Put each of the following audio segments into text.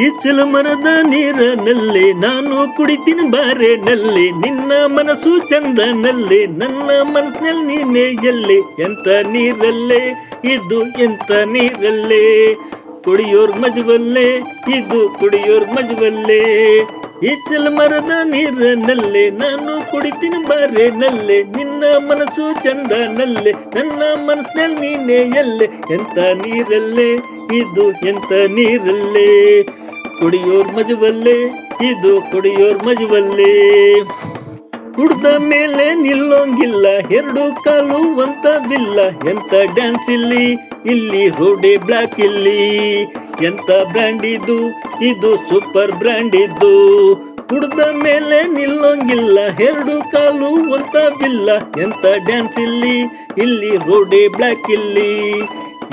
ಈ ಮರದ ನೀರನಲ್ಲಿ ನಾನು ಕುಡಿತೀನಿ ಬಾರೆ ನಲ್ಲಿ ನಿನ್ನ ಮನಸ್ಸು ಚಂದನಲ್ಲಿ, ನನ್ನ ಮನಸ್ಸಿನಲ್ಲಿ ನೀನೇ ಎಲ್ಲಿ? ಎಂತ ನೀರಲ್ಲೇ? ಇದು ಎಂತ ನೀರಲ್ಲೇ? ಕುಡಿಯೋರ್ ಮಜವಲ್ಲೇ? ಇದು ಕುಡಿಯೋರ್ ಮಜವಲ್ಲೇ? ಈ ಮರದ ನೀರನಲ್ಲಿ ನಾನು ಕುಡಿತೀನಿ ಬಾರೆ ನಲ್ಲಿ ನಿನ್ನ ಮನಸ್ಸು ಚಂದನಲ್ಲಿ, ನನ್ನ ಮನಸ್ಸಿನಲ್ಲಿ ನೀನೆ ಎಲ್ಲೆ? ಎಂತ ನೀರಲ್ಲೇ? ಇದು ಎಂತ ನೀರಲ್ಲೇ? ಕುಡಿಯೋರ್ ಮಜವಲ್ಲೇ, ಇದು ಕುಡಿಯೋರ್ ಮಜವಲ್ಲೇ. ಕುಡ್ದ ಮೇಲೆ ನಿಲ್ಲೋಂಗಿಲ್ಲ, ಎರಡು ಕಾಲು ಬಿಲ್ಲ. ಎಂತ ಡ್ಯಾನ್ಸ್ ಇಲ್ಲಿ? ಇಲ್ಲಿ ರೋಡೆ ಬ್ಲಾಕ್ ಇಲ್ಲಿ. ಎಂತ ಬ್ರ್ಯಾಂಡ್ ಇದು? ಇದು ಸೂಪರ್ ಬ್ರ್ಯಾಂಡ್ ಇದು. ಕುಡ್ದ ಮೇಲೆ ನಿಲ್ಲೋಂಗಿಲ್ಲ, ಎರಡು ಕಾಲು ಬಿಲ್ಲ. ಎಂತ ಡ್ಯಾನ್ಸ್ ಇಲ್ಲಿ? ಇಲ್ಲಿ ರೋಡೆ ಬ್ಲಾಕ್ ಇಲ್ಲಿ.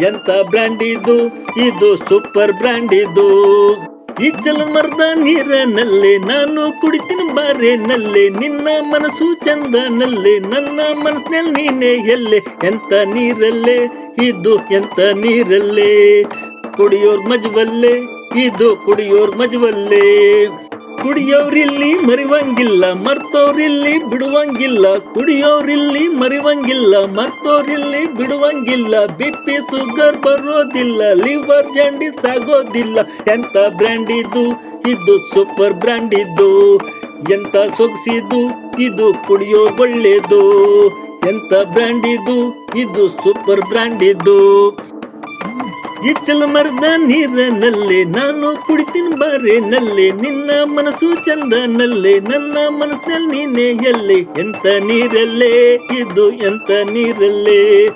ಎಂತ ಬ್ರ್ಯಾಂಡ್ ಇದು? ಇದು ಸೂಪರ್ ಬ್ರ್ಯಾಂಡ್ ಇದು. ಈ ಮರದ ನೀರನಲ್ಲೇ ನಾನು ಕುಡಿತೀನಿ ಬಾರೆ ನಲ್ಲೆ ನಿನ್ನ ಮನಸ್ಸು ಚಂದ ನಲ್ಲೆ ನನ್ನ ಮನಸ್ಸಿನಲ್ಲಿ ನೀನೆ ಎಲ್ಲೆ? ಎಂತ ನೀರಲ್ಲೇ? ಇದು ಎಂತ ನೀರಲ್ಲೇ? ಕುಡಿಯೋರ್ ಮಜವಲ್ಲೇ? ಇದು ಕುಡಿಯೋರ್ ಮಜವಲ್ಲೇ? ಕುಡಿಯೋರಿಲ್ಲಿ ಮರಿವಂಗಿಲ್ಲ, ಮರ್ತೋರಿಲ್ಲಿ ಬಿಡುವಂಗಿಲ್ಲ, ಕುಡಿಯೋರಿಲ್ಲಿ ಮರಿವಂಗಿಲ್ಲ, ಮರ್ತೋರಿಲ್ಲಿ ಬಿಡುವಂಗಿಲ್ಲ, ಬಿಪಿ ಸುಗರ್ ಬರೋದಿಲ್ಲ, ಲಿವರ್ ಜಾಂಡಿಸ್ ಆಗೋದಿಲ್ಲ. ಎಂತ ಬ್ರ್ಯಾಂಡ್ ಇದು? ಸೂಪರ್ ಬ್ರ್ಯಾಂಡ್ ಇದು. ಎಂತ ಸೊಗಸಿದು? ಇದು ಕುಡಿಯೋ ಒಳ್ಳೇದು. ಎಂತ ಬ್ರ್ಯಾಂಡ್ ಇದು? ಸೂಪರ್ ಬ್ರ್ಯಾಂಡ್ ಈ ಮರದ ನೀರನಲ್ಲಿ ನಾನು ಕುಡಿತೀನಿ ಬಾರೆ ನಲ್ಲಿ. ನಿನ್ನ ಮನಸ್ಸು ಚಂದ ನಲ್ಲಿ ನನ್ನ ಮನಸ್ಸಿನಲ್ಲಿ ನೀನೆ ಎಲ್ಲಿ? ಎಂತ ನೀರಲ್ಲೇ? ಇದು ಎಂತ ನೀರಲ್ಲೇ?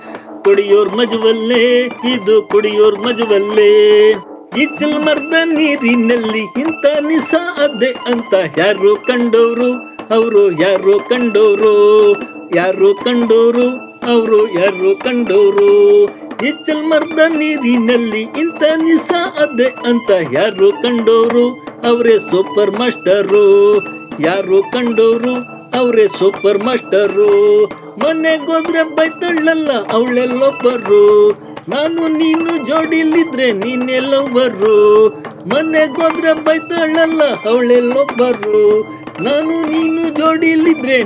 ಕುಡಿಯೋರ್ ಮಜವಲ್ಲೇ? ಇದು ಕುಡಿಯೋರ್ ಮಜವಲ್ಲೇ? ಈ ಮರದ ನೀರಿನಲ್ಲಿ ಇಂಥ ನಿಸ ಅದೆ ಅಂತ ಯಾರು ಕಂಡೋರು? ಅವರು ಯಾರು ಕಂಡೋರು? ಯಾರು ಕಂಡೋರು? ಅವರು ಯಾರು ಕಂಡೋರು? ಈ ಮರದ ನೀರಿನಲ್ಲಿ ಇಂಥ ನಿಸ ಅದೇ ಅಂತ ಯಾರು ಕಂಡೋರು? ಅವರೇ ಸೂಪರ್ ಮಾಸ್ಟರು. ಯಾರು ಕಂಡೋರು? ಅವರೇ ಸೂಪರ್ ಮಾಸ್ಟರು. ಮನೆಗೋದ್ರೆ ಬೈತಳ್ಳಲ್ಲ ಅವಳೆಲ್ಲೊಬ್ಬರು. ನಾನು ನೀನು ಜೋಡಿಲಿದ್ರೆ ನೀನೆಲ್ಲೊಬ್ಬರು ಮನೆಗೋದ್ರೆ ಬೈತಾಳಲ್ಲ ಅವಳೆಲ್ಲೊಬ್ಬರು. ನಾನು ನೀನು ಜೋಡಿಲಿದ್ರೆ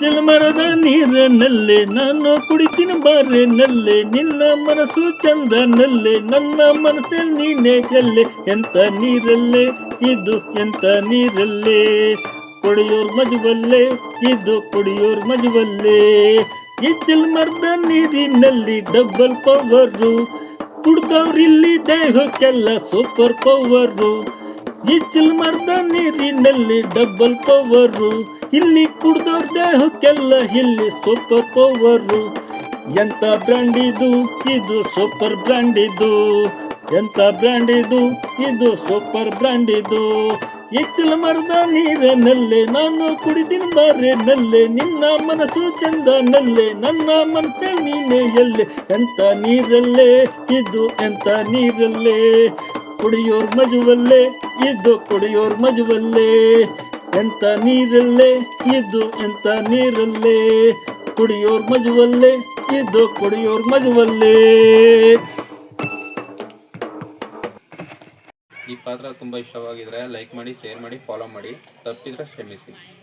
ನೀನೆಲ್ಲವರು ಮರದ ನೀರನಲ್ಲೇ ನಾನು ಕುಡಿತೀನಿ ಬಾರೆ ನಲ್ಲೆ ನಿನ್ನ ಮನಸ್ಸು ಚಂದ ನಲ್ಲೆ ನನ್ನ ಮನಸ್ಸಿನಲ್ಲಿ ನೀನೆ ಎಲ್ಲೆ ಎಂತ ನೀರಲ್ಲೇ, ಇದು ಎಂತ ನೀರಲ್ಲೇ? ಕುಡಿಯೋರ್ ಮಜವಲ್ಲೆ, ಇದು ಕುಡಿಯೋರ್ ಮಜವಲ್ಲೇ? ಈ ಮರದ ನೀರಿನಲ್ಲಿ ಡಬಲ್ ಪವರು ಕುಡ್ದವ್ರಿಲ್ಲಿ ದೇಹಕ್ಕೆಲ್ಲ ಸೂಪರ್ ಪವರು. ಈ ಮರದ ನೀರಿನಲ್ಲಿ ಡಬಲ್ ಪವರು ಇಲ್ಲಿ ಕುಡ್ದವ್ರ ದೇಹಕ್ಕೆಲ್ಲ ಇಲ್ಲಿ ಸೂಪರ್ ಪವರು ಎಂತ ಬ್ರ್ಯಾಂಡ್ ಇದು? ಸೂಪರ್ ಬ್ರ್ಯಾಂಡ್ ಇದು. ಎಂತ ಬ್ರ್ಯಾಂಡ್ ಇದು? ಸೂಪರ್ ಬ್ರ್ಯಾಂಡ್ ಇದು. ಹೆಚ್ಚಲ ಮರದ ನೀರಿನಲ್ಲೇ ನಾನು ಕುಡಿದಿನ ಬಾರೆ ನಲ್ಲೆ, ನಿನ್ನ ಮನಸ್ಸು ಚಂದ ನಲ್ಲೆ, ನನ್ನ ಮನಸ್ಸೆ ನೀನೆ ಎಲ್ಲೆ. ಎಂತ ನೀರಲ್ಲೇ? ಇದು ಎಂತ ನೀರಲ್ಲೇ? ಕುಡಿಯೋರ್ ಮಜುವಲ್ಲೇ? ಇದು ಕುಡಿಯೋರ್ ಮಜುವಲ್ಲೇ? ಎಂತ ನೀರಲ್ಲೇ? ಇದ್ದು ಎಂತ ನೀರಲ್ಲೇ? ಕುಡಿಯೋರ್ ಮಜುವಲ್ಲೇ? ಇದ್ದು ಕುಡಿಯೋರ್ ಮಜುವಲ್ಲೇ? ಈ ಪಾತ್ರ ತುಂಬಾ ಇಷ್ಟವಾಗಿದ್ರೆ ಲೈಕ್ ಮಾಡಿ ಶೇರ್ ಮಾಡಿ ಫಾಲೋ ಮಾಡಿ. ತಪ್ಪಿದ್ರೆ ಕ್ಷಮಿಸಿ.